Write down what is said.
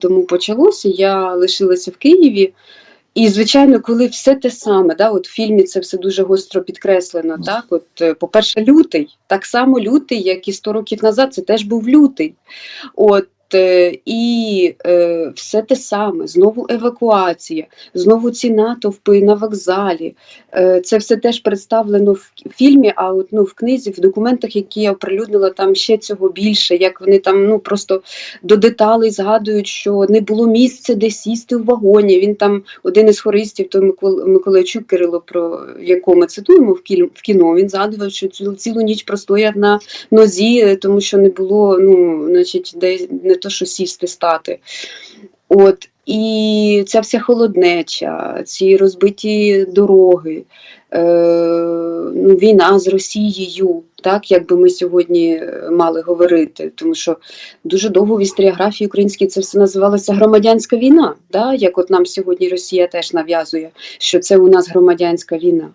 тому почалося. Я лишилася в Києві. І, звичайно, коли все те саме, да, от в фільмі це все дуже гостро підкреслено. Так, от, е, по-перше, лютий, так само лютий, як і 100 років назад, це теж був лютий. От, і е, все те саме, знову евакуація, знову ці натовпи на вокзалі. Е, це все теж представлено в фільмі, а от ну, в книзі, в документах, які я оприлюднила, там ще цього більше, як вони там ну, просто до деталей згадують, що не було місця, де сісти в вагоні. Він там один із хористів, той Микол, Миколайчук Кирило, про якого ми цитуємо в кіно. Він згадував, що цілу, цілу ніч простояв на нозі, е, тому що не було, ну, значить, де не то, що сісти, стати. От. І ця вся холоднеча, ці розбиті дороги, е, ну, війна з Росією, так, як би ми сьогодні е, мали говорити, тому що дуже довго в історіографії українській це все називалося громадянська війна, да? як от нам сьогодні Росія теж нав'язує, що це у нас громадянська війна.